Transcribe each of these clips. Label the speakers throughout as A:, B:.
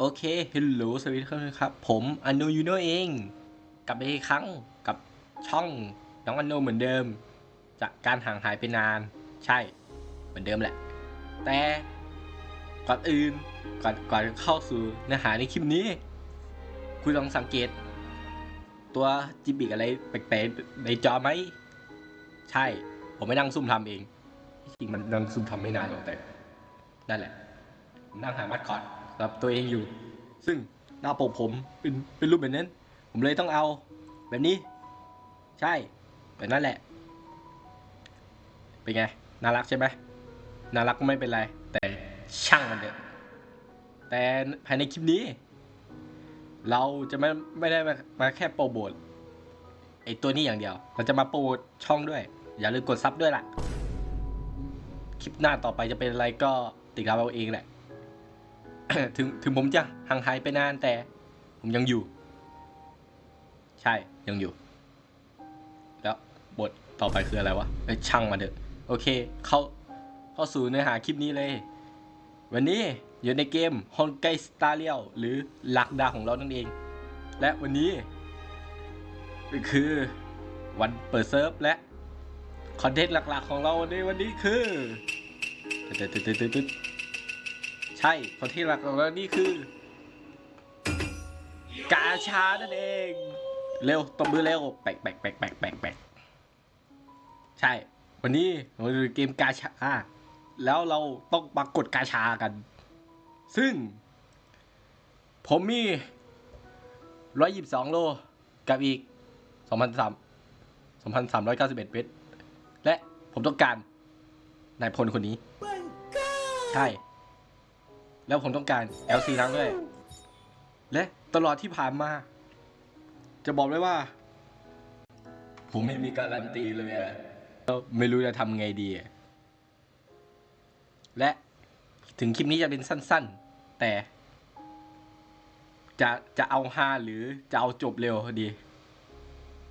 A: โอเคฮัลโหลสวัสดีคนครับ ผมอโนยูโนเอง กลับไปอีกครั้งกับช่องน้องอโนเหมือนเดิม จากการห่างหายไปนาน ใช่ เหมือนเดิมแหละ แต่ก่อนอื่นก่อนก่อนเข้าสู่เนื้อหาในคลิปนี้ คุณลองสังเกต ตัวจิบิกอะไรแปลกๆในจอไหม ใช่ ผมไม่นั่งซุ่มทำเองที่จริงมันนั่งซุ่มทำไม่นานหรอกแต่นั่นแหละ นั่งหามัดคอด สำหรับตัวเองอยู่ ซึ่งหน้าปกผมเป็นเป็นรูปแบบนั้น ผมเลยต้องเอาแบบนี้ ใช่แบบนั้นแหละ เป็นไง น่ารักใช่ไหมน่ารักก็ไม่เป็นไร แต่ช่างมันเถอะแต่ภายในคลิปนี้ เราจะไม่ไม่ได้มามาแค่โปรโมทไอตัวนี้อย่างเดียว เราจะมาโปรโมทช่องด้วย อย่าลืมกดซับด้วยล่ะ คลิปหน้าต่อไปจะเป็นอะไรก็ติดตามเอาเองแหละ ถึงถึงผมจะห่างหายไปนานแต่ ผมยังอยู่ ใช่ยังอยู่ แล้วบทต่อไปคืออะไรวะเอ้ช่างมาเถอะโอเค เข้าเข้าสู่เนื้อหาคลิปนี้เลย วันนี้อยู่ในเกม h o n g a i Star r a l หรือหลักดาของเรานั่นเอง และวันนี้ คือวันเปิดเซิร์ฟและคอนเทนต์หลักๆของเราในวันนี้คือตึ๊ดตึ๊ดตึ๊ดตึ๊ด ใช่คอนเทนต์หลักของเรานี่คือ กาชานั่นเอง เร็วตบมือเร็วแปกแปกแปกแปกแปกแปกใช่ วันนี้เราจะเกมกาชา แล้วเราต้องมากดกาชากัน ซึ่ง ผมมี122โล กับอีก2,300 2,391เมตรและผมต้องการนายพลคนนี้ ใช่ แล้วผมต้องการ LC ทั้งด้วย และตลอดที่ผ่านมา จะบอกเลยว่า ผมไม่มีการันตีเลยอะไม่รู้จะทำไงดี และถึงคลิปนี้จะเป็นสั้น ๆ แต่จะจะเอาฮาหรือจะเอาจบเร็วดี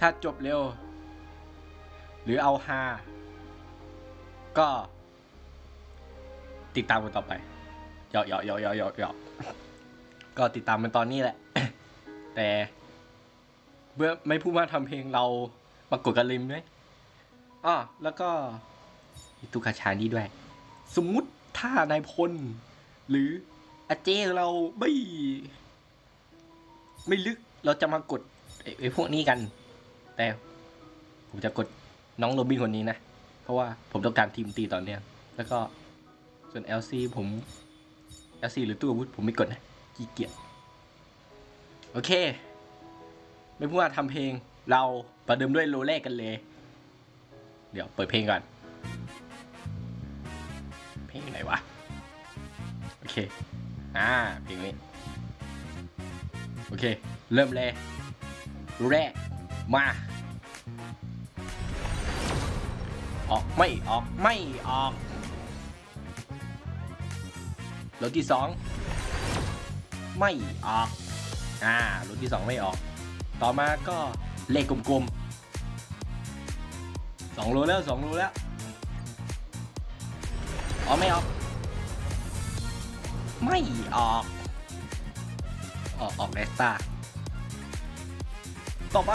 A: ถ้าจบเร็ว หรือเอาฮาก็ติดตามกันต่อไป หยอกหยอกหยอกหยอกหยอกหยอกก็ติดตามมันตอนนี้แหละ แต่เมื่อไม่พูดว่าทำเพลงเรามากดกันลิมไหมอ้อแล้วก็ตุกขาชานี่ด้วย สมมุติถ้านายพล หรืออาเจเราไม่ ไม่ลึกเราจะมากดไอ้พวกนี้กัน แต่ผมจะกดน้องโรบินคนนี้นะ เพราะว่าผมต้องการทีมตีตอนเนี้ย แล้วก็ส่วน LC ผม LC หรือตู้อาวุธผมไม่กดนะขี้เกียจโอเค ไม่พูดว่าทำเพลงเราประเดิมด้วยโลแรกกันเลย เดี๋ยวเปิดเพลงก่อน เพลงไหนวะ โอเค อ่า เพลงนี้ โอเค เริ่มเลยแรก มาออกไม่ออกไม่ออก รถที่สองไม่ออก อ่ารถที่สองไม่ออก ต่อมาก็เลขกลมๆสองโลแล้วสองโลแล้วออกไม่ออก ไม่ออก ออกออกเนสตาต่อไป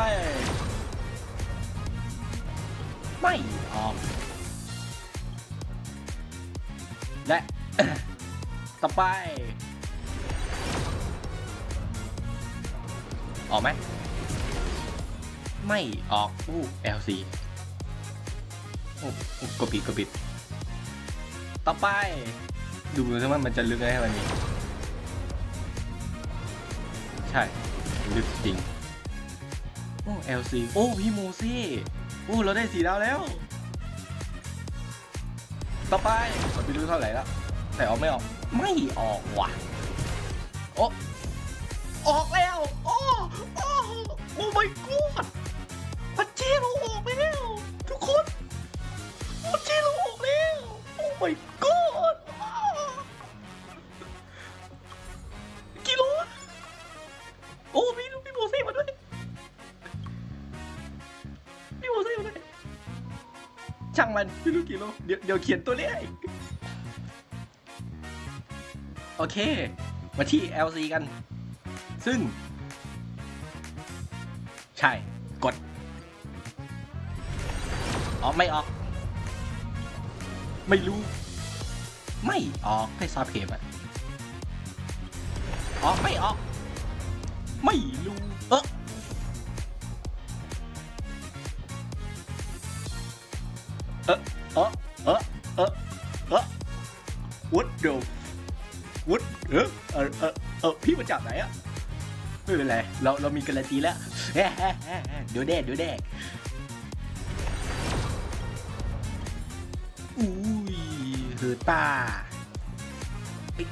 A: ไม่ออก และ ต่อไป ออกไหม ไม่ออกอู้ LC โอ้โอ้กดปิดกดปิด ต่อไป ดูซิว่ามันจะลึกได้วันนี้ ใช่ ลึกจริง โอ้ LC โอ้พี่โมซี่โอ้เราได้สีดาวแล้วต่อไปเราไปดูเท่าไหร่แล้วแต่ออกไม่ออก ไม่ออกว่ะ โอ้ออกแล้วโอ้โอ้โอ้ my god พัชเจเรออกไปแล้ว ทุกคนพัชเจเรออกแล้ว โอ้ my god อ้าวกิโลโอ้พี่พี่โมเซ่มาด้วยพี่โมเซ่มาด้วยช่างมันไม่รู้กี่โลเดี๋ยวเดี๋ยวเขียนตัวเลข โอเค มาที่ LC กัน ซึ่ง ใช่ กด ออกไม่ออก ไม่รู้ ไม่ออกให้ซอฟเกมอะออกไม่ออก ไม่รู้ เออเออเออเออเออเออ วุดเดวุดเออเออเออพี่มาจากไหนอะไม่เป็นไร เราเรามีการันตีแล้วเดี๋ยวแดกเดี๋ยวแดกอุ้ยเฮอร์ต้าเอ้ย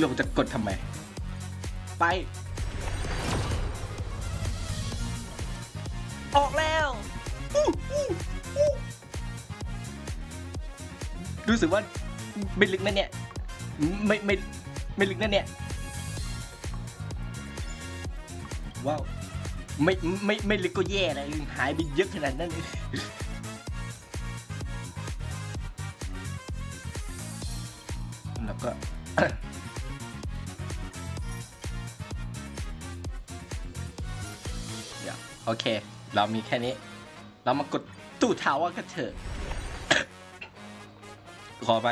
A: เราจะกดทำไม ไปออกแล้วรู้สึกว่าไม่ลึกนะเนี่ย ไม่ไม่ ไม่ลึกนะเนี่ย ว้าว ไม่ไม่ไม่ลึกก็แย่เลยหายไปเยอะขนาดนั้นเลยแล้วก็เดี๋ยวโอเค เรามีแค่นี้ เรามากดตู้ทาวกันเถอะ ขอไป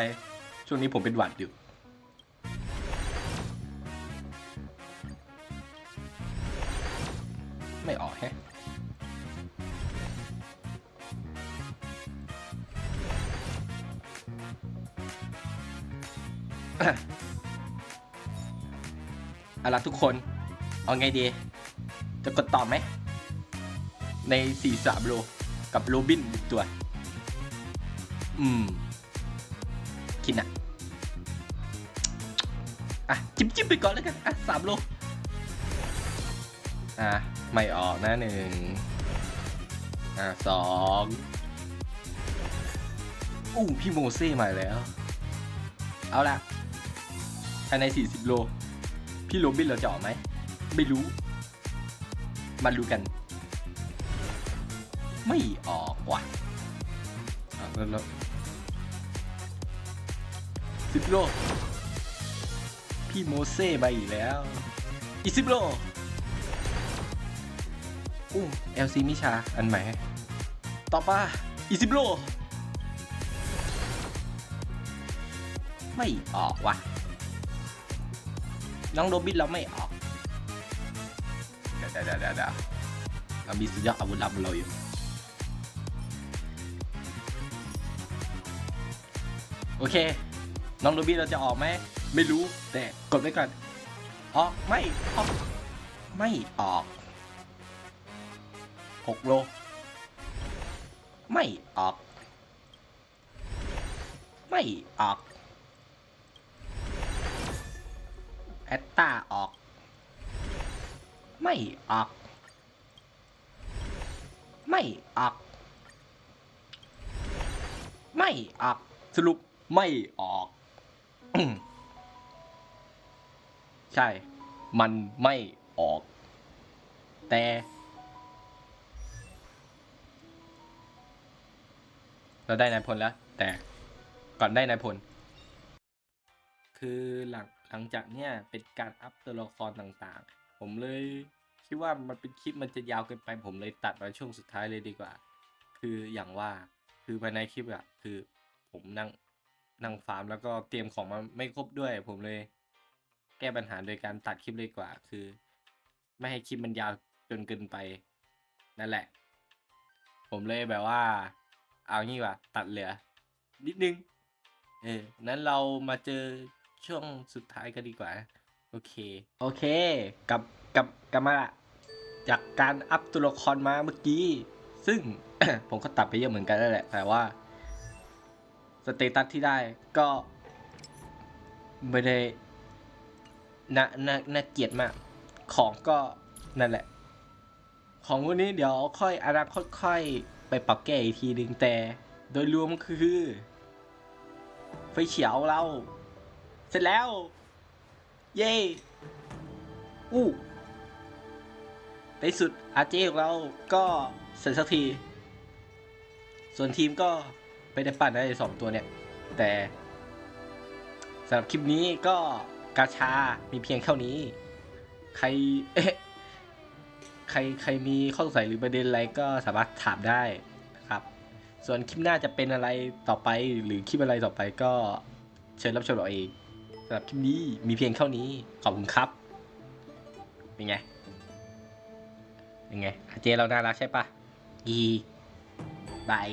A: ช่วงนี้ผมเป็นหวัดอยู่ ไม่ออกแฮะเอาล่ะทุกคน เอาไงดี จะกดต่อไหม ใน43โลกับโรบินตัว อืมคิดนะอะ จิ้มจิ้มไปก่อนแล้วกัน อะสามโลอะ ไม่ออกนะหนึ่งอะสองอู้พี่โมเซ่มาแล้ว เอาละภายใน 40 โล พี่โรบินเราจะออกไหม ไม่รู้ มาดูกัน ไม่ออกว่ะแล้วแล้วสิบโล พี่โมเซ่มาอีกแล้ว อีสิบโล อู้เอลซีมิชา อันใหม่ ต่อไปอีกสิบโล ไม่ออกว่ะ น้องโรบินเราไม่ออก เดี๋ยวเดี๋ยวเดี๋ยวเดะเรามีสุดยอดอาวุธลับเราอยู่โอเค น้องโรบินเราจะออกไหม ไม่รู้ แต่กดไว้ก่อน ออก ไม่ ออก ไม่ออก หกโล ไม่ออก ไม่ออกแอตตาออก ไม่ออก ไม่ออก ไม่ออก สรุปไม่ออก ใช่ มันไม่ออก แต่ เราได้นายพลแล้ว แต่ก่อนได้นายพล คือหลังหลังจากเนี้ยเป็นการอัพตัวละครต่างๆ ผมเลยคิดว่ามันเป็นคลิปมันจะยาวเกินไปผมเลยตัดมาช่วงสุดท้ายเลยดีกว่า คืออย่างว่าคือภายในคลิปอะคือผมนั่งนั่งฟาร์มแล้วก็เตรียมของมาไม่ครบด้วย ผมเลย แก้ปัญหาโดยการตัดคลิปเลยกว่า คือ ไม่ให้คลิปมันยาวจนเกินไป นั่นแหละ ผมเลยแบบว่า เอางี้ว่ะตัดเหลือ นิดนึง เออนั้นเรามาเจอช่วงสุดท้ายกันดีกว่า โอเค โอเคกับกับกลับมาละจากการอัพตัวละครมาเมื่อกี้ ซึ่ง ผมก็ตัดไปเยอะเหมือนกันนั่นแหละ แต่ว่า สเตตัสที่ได้ก็ ไม่ได้น่าน่าน่าเกลียดมาก ของก็นั่นแหละ ของวันนี้เดี๋ยวค่อยอนาคตค่อย ไปปรับแก้อีกทีหนึ่งแต่ โดยรวมคือ ไฟเขียวเรา เสร็จแล้ว เย้อู้ในสุดอาเจของเราก็เสร็จสักที ส่วนทีมก็ไปได้ปั่นได้สองตัวเนี่ย แต่สำหรับคลิปนี้ก็กาชา มีเพียงเท่านี้ ใครเอ๊ะ ใครใครมีข้อสงสัยหรือประเด็นอะไรก็สามารถถามได้นะครับ ส่วนคลิปหน้าจะเป็นอะไรต่อไปหรือคลิปอะไรต่อไปก็เชิญรับชมเอาเองสำหรับคลิปนี้มีเพียงเท่านี้ขอบคุณครับเป็นไงเป็นไงอาเจเราน่ารักใช่ปะยีบาย